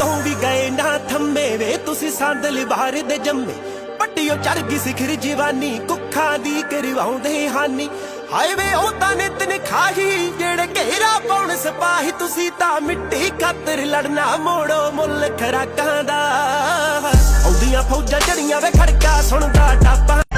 ਤੋਂ ਵੀ ਗਏ ਨਾ ਥੰਮੇ ਵੇ। ਤੁਸੀਂ ਸੰਦਲ ਬਾਹਰ ਦੇ ਜੰਮੇ। ਪੱਟੀਓ ਚੜ ਗਈ ਸਿਖਰ ਜਵਾਨੀ। ਕੁੱਖਾਂ ਦੀ ਕਰਵਾਉਂਦੇ ਹਾਨੀ। ਹਾਏ ਵੇ ਉਹ ਤਾਂ ਨਿਤ ਨਖਾਹੀ। ਜਿਹੜੇ ਘੇਰਾ ਪਾਉਣ ਸਿਪਾਹੀ। ਤੁਸੀਂ ਤਾਂ ਮਿੱਟੀ ਖਾਤਰ ਲੜਨਾ ਮੋੜੋ ਮੁੱਲ ਖਰਾਕਾਂ ਦਾ। ਆਉਂਦੀਆਂ ਫੌਜਾਂ ਜੜੀਆਂ ਵੇ ਖੜਕਾ ਸੁਣਦਾ ਟਾਪਾਂ।